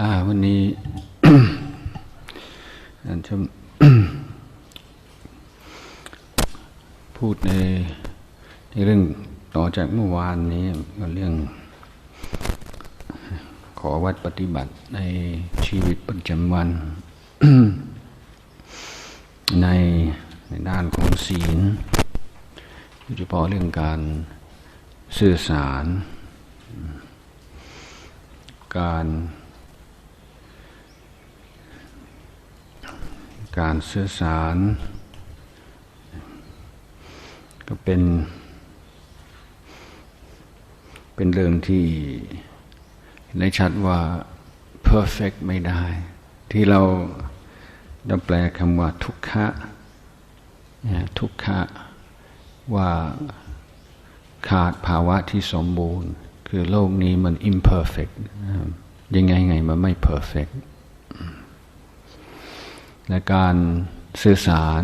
อ่าวันนี้อาจจะพูดในในเรื่องต่อจากเมื่อวานนี้ก็เรื่อง ขอวัดปฏิบัติในชีวิตประจำวัน ในในด้านของศีลโดยเฉพาะเรื่องการสื่อสาร การ การสื่อสาร ก็เป็น เป็นเรื่องที่ในชัดว่า perfect ไม่ได้ ที่เราเราแปลคำว่าทุกขะนะทุกขะว่าขาดภาวะที่สมบูรณ์ คือโลกนี้มัน imperfect ยังไงไงมันไม่ perfect และการสื่อสาร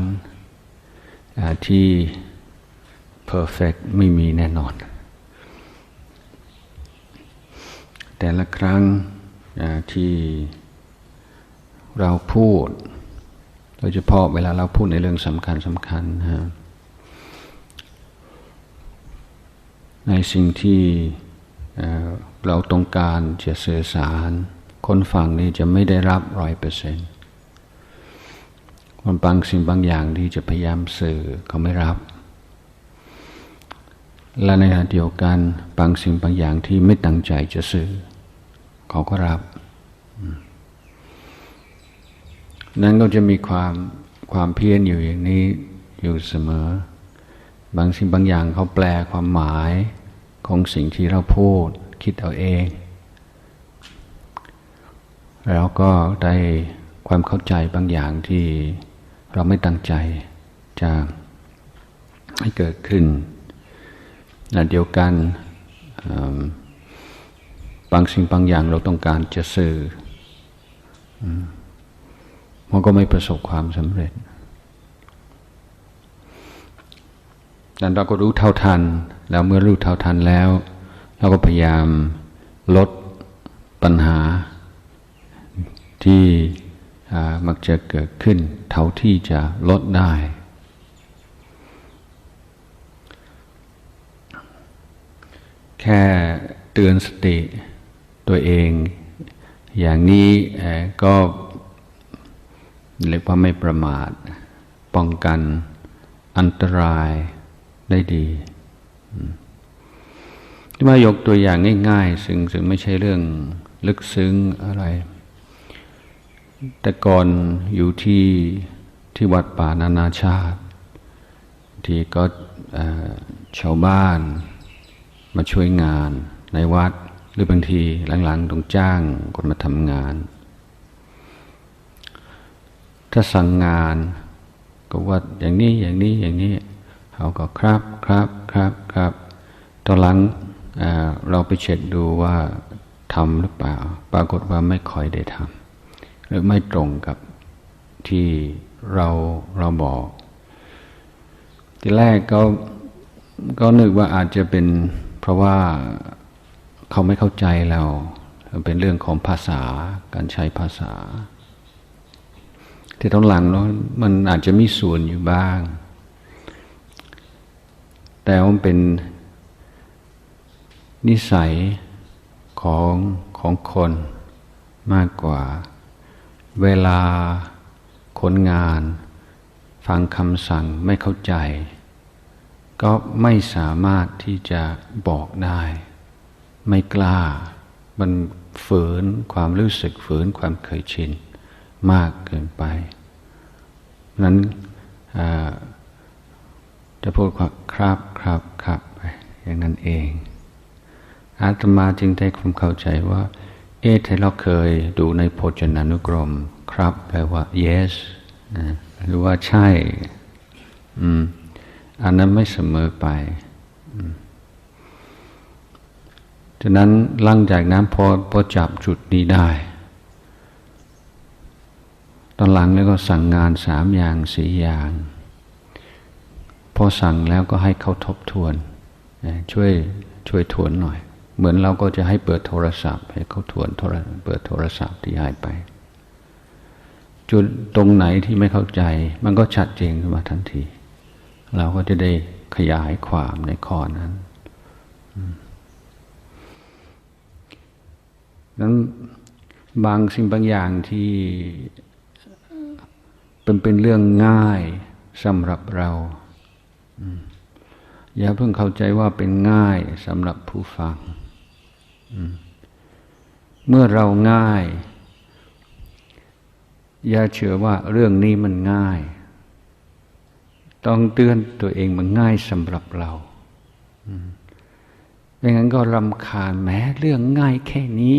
ที่ perfect ไม่มีแน่นอน แต่ละครั้งที่เราพูด โดยเฉพาะเวลาเราพูดในเรื่องสำคัญสำคัญนะในสิ่งที่เราต้องการจะสื่อสาร คนฟังนี่จะไม่ได้รับร้อยเปอร์เซ็นต์ คนบางสิ่งบางอย่างที่จะพยายามสื่อเขาไม่รับ และในขณะเดียวกันบางสิ่งบางอย่างที่ไม่ตั้งใจจะสื่อ เขาก็รับ นั้นก็จะมีความความเพี้ยรอยู่อย่างนี้อยู่เสมอ บางสิ่งบางอย่างเขาแปลความหมายของสิ่งที่เราพูด คิดเอาเอง แล้วก็ได้ความเข้าใจบางอย่างที่ เราไม่ตั้งใจจะให้เกิดขึ้นในเดียวกันบางสิ่งบางอย่างเราต้องการจะสื่อมันก็ไม่ประสบความสำเร็จดังเราก็รู้เท่าทัน แล้วเมื่อรู้เท่าทันแล้ว เราก็พยายามลดปัญหาที่ มักจะเกิดขึ้น เท่าที่จะลดได้ แค่เตือนสติตัวเอง อย่างนี้ก็เรียกว่าไม่ประมาท ป้องกันอันตรายได้ดีที่มายกตัวอย่างง่าย ๆ ซึ่งซึ่งไม่ใช่เรื่องลึกซึ้งอะไร แต่ก่อนอยู่ที่ที่วัดป่านานาชาติ ที่ก็ชาวบ้านมาช่วยงานในวัดหรือบางทีหลังๆต้องจ้างคนมาทำงาน ถ้าสั่งงานก็ว่าอย่างนี้อย่างนี้อย่างนี้เขาก็ครับครับครับครับตอนหลังเราไปเช็คดูว่าทำหรือเปล่า ปรากฏว่าไม่ค่อยได้ทำ หรือไม่ตรงกับที่เราเราบอก ทีแรกก็ก็นึกว่าอาจจะเป็นเพราะว่าเขาไม่เข้าใจเราเป็นเรื่องของภาษาการใช้ภาษาแต่ตอนหลังเนาะมันอาจจะมีส่วนอยู่บ้าง แต่มันเป็นนิสัยของของคนมากกว่า เวลาคนงาน ฟังคำสั่งไม่เข้าใจ ก็ไม่สามารถที่จะบอกได้ ไม่กล้า มันฝืนความรู้สึกฝืนความเคยชินมากเกินไปนั้นจะพูดครับครับครับไปอย่างนั้นเอง อาตมาจึงได้ความเข้าใจว่า เอที่เราเคยดูในโพจนานุกรม ครับแปลว่า yes หรือว่าใช่อันนั้นไม่เสมอไปฉะนั้นหลังจากนั้นพอพอจับจุดนี้ได้ ตอนหลังแล้วก็สั่งงานสามอย่างสี่อย่าง พอสั่งแล้วก็ให้เขาทบทวน ช่วยช่วยทวนหน่อย เหมือนเราก็จะให้เปิดโทรศัพท์ ให้เขาทวนโทรเปิดโทรศัพท์ที่หายไป จุดตรงไหนที่ไม่เข้าใจ มันก็ชัดเจนขึ้นมาทันที เราก็จะได้ขยายความในข้อนั้นนั้นบางสิ่งบางอย่างที่เป็นเป็นเรื่องง่ายสำหรับเรา อย่าเพิ่งเข้าใจว่าเป็นง่ายสำหรับผู้ฟัง เมื่อเราง่าย อย่าเชื่อว่าเรื่องนี้มันง่าย ต้องเตือนตัวเองมันง่ายสำหรับเราไม่งั้นก็รำคาญแม้เรื่องง่ายแค่นี้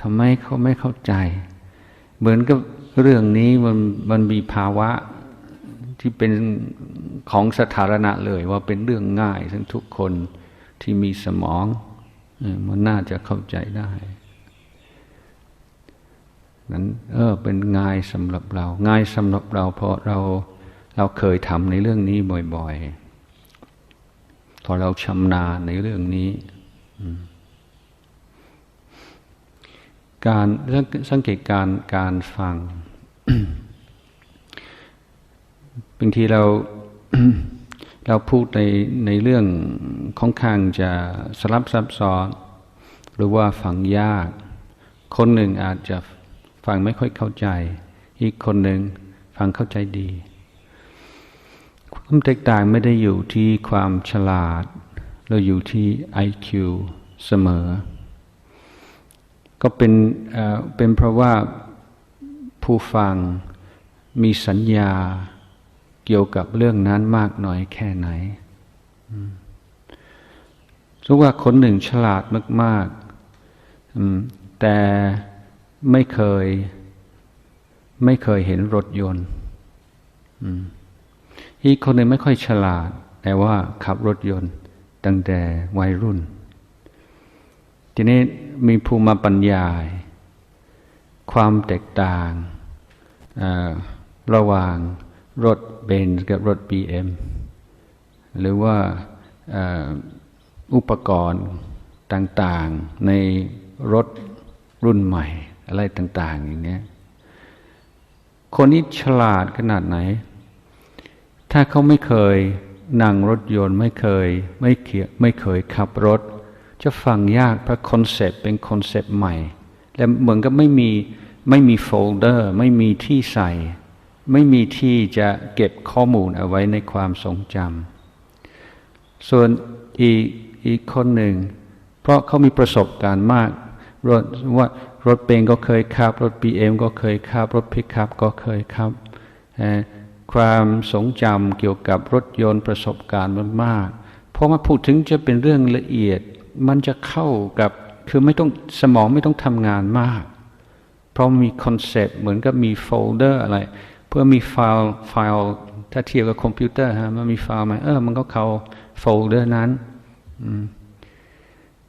ทำไมเขาไม่เข้าใจ เหมือนกับเรื่องนี้มันมันมีภาวะที่เป็นของสถารณะเลยว่าเป็นเรื่องง่ายทั้งทุกคนที่มีสมอง มันน่าจะเข้าใจได้นั้นเออเป็นง่ายสำหรับเราง่ายสำหรับเราเพราะเราเราเคยทำในเรื่องนี้บ่อย ๆ พอเราชำนาญในเรื่องนี้ การสังเกตการการฟังบางทีเรา เราพูดในในเรื่องค่อนข้างจะสลับซับซ้อน หรือว่าฟังยาก คนหนึ่งอาจจะฟังไม่ค่อยเข้าใจ อีกคนหนึ่งฟังเข้าใจดี ความแตกต่างไม่ได้อยู่ที่ความฉลาด เราอยู่ที่ IQ เสมอ ก็เป็นเป็นเพราะว่าผู้ฟังมีสัญญา เกี่ยวกับเรื่องนั้นมากน้อยแค่ไหนรู้ว่าคนหนึ่งฉลาดมากๆแต่ไม่เคย ไม่เคยเห็นรถยนต์อีกคนหนึ่งไม่ค่อยฉลาด แต่ว่าขับรถยนต์ ตั้งแต่วัยรุ่น ทีนี้มีภูมิปัญญาความแตกต่างระหว่าง รถเบนซ์กับรถบีเอ็มหรือว่าอุปกรณ์ต่างๆในรถรุ่นใหม่ อะไรต่าง ๆ อย่างนี้คนนี้ฉลาดขนาดไหน ถ้าเขาไม่เคยนั่งรถยนต์ไม่เคยไม่เขียไม่เคยขับรถ จะฟังยากเพราะคอนเซปต์เป็นคอนเซปต์ใหม่ และเหมือนกับไม่มีไม่มีโฟลเดอร์ ไม่มีที่ใส่ ไม่มีที่จะเก็บข้อมูลเอาไว้ในความทรงจำส่วนอีกอีกคนหนึ่ง เพราะเขามีประสบการณ์มาก รถว่ารถเบงก็เคยขับ รถบีเอ็มก็เคยขับ รถพิคับก็เคยขับ ความทรงจำเกี่ยวกับรถยนต์ประสบการณ์มันมากพอมาพูดถึงจะเป็นเรื่องละเอียด มันจะเข้ากับคือไม่ต้องสมองไม่ต้องทำงานมาก เพราะมีคอนเซปต์เหมือนกับมีโฟลเดอร์อะไร เพื่อมีไฟล์ไฟล์ถ้าเทียบกับคอมพิวเตอร์ฮะมันมีไฟล์ไหมเออมันก็เข้าโฟลเดอร์นั้น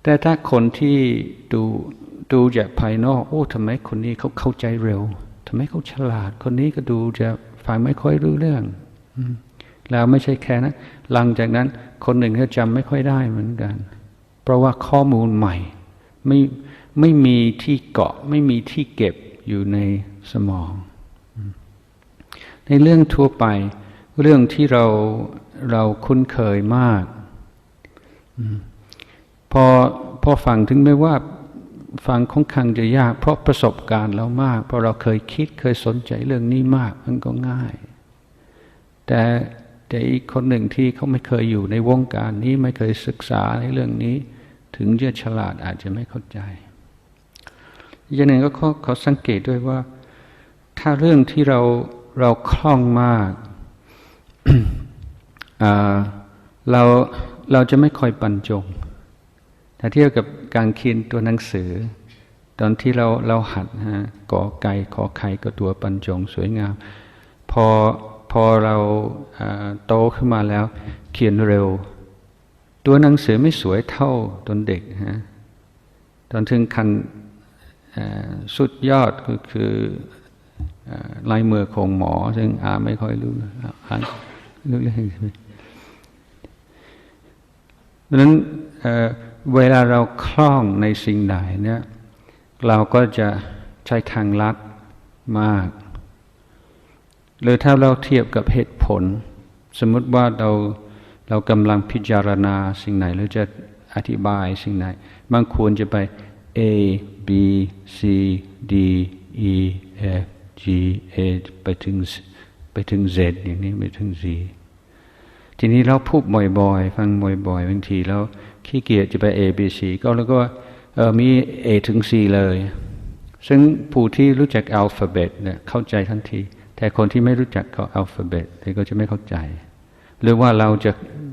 แต่ถ้าคนที่ดูดูจากภายนอก โอ้ทำไมคนนี้เขาเข้าใจเร็วทำไมเขาฉลาด คนนี้ก็ดูจะฟังไม่ค่อยรู้เรื่องแล้วไม่ใช่แค่นะหลังจากนั้น คนหนึ่งก็จำไม่ค่อยได้เหมือนกัน เพราะว่าข้อมูลใหม่ไม่ไม่มีที่เกาะ ไม่มีที่เก็บอยู่ในสมอง ในเรื่องทั่วไป เรื่องที่เราเราคุ้นเคยมากพอพอฟังถึงไม่ว่าฟังค่อนข้างจะยาก เพราะประสบการณ์เรามาก เพราะเราเคยคิดเคยสนใจเรื่องนี้มากมันก็ง่าย แต่แต่อีกคนหนึ่งที่เขาไม่เคยอยู่ในวงการนี้ไม่เคยศึกษาในเรื่องนี้ ถึงจะฉลาดอาจจะไม่เข้าใจอย่างหนึ่งก็เขอสังเกตด้วยว่า ถ้าเรื่องที่เรา เราคล่องมาก เราเราจะไม่ค่อยปันจง ถ้าเทียบกับการเขียนตัวหนังสือ ตอนที่เราเราหัดฮะกอไก่ขอไข่ก็ตัวปันจงสวยงาม พอพอเราโตขึ้นมาแล้ว เขียนเร็ว ตัวหนังสือไม่สวยเท่าตอนเด็กฮะตอนถึงคันสุดยอดก็คือ ลายมือของหมอ ซึ่งอาไม่ค่อยรู้อ่านรู้เรื่องใช่ไหมดังนั้นเวลาเราคล่องในสิ่งใดเนี่ยเราก็จะใช้ทางลัดมากหรือถ้าเราเทียบกับเหตุผล สมมติว่าเราเรากำลังพิจารณาสิ่งไหนหรือจะอธิบายสิ่งไหนบางควรจะไป A B C D E F G H ไปถึงไปถึง Z อย่างนี้ไปถึง Z ทีนี้เราพูดบ่อยๆ ฟังบ่อยๆบางทีแล้วขี้เกียจจะไป A B C ก็แล้วก็เออมี A ถึง C เลย ซึ่งผู้ที่รู้จักอัลฟาเบตเนี่ยเข้าใจทันที แต่คนที่ไม่รู้จักก็อัลฟาเบตเก็จะไม่เข้าใจ หรือว่าเราจะ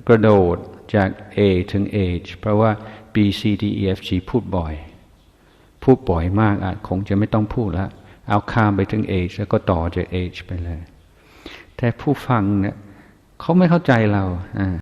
กระโดดจาก A ถึง H เพราะว่า B C D E F G พูดบ่อย พูดบ่อยมากอาจคงจะไม่ต้องพูดแล้ว เอาข้ามไปถึงเอชแล้วก็ต่อจากเอชไปเลย แต่ผู้ฟังเนี่ยเขาไม่เข้าใจเราอ่า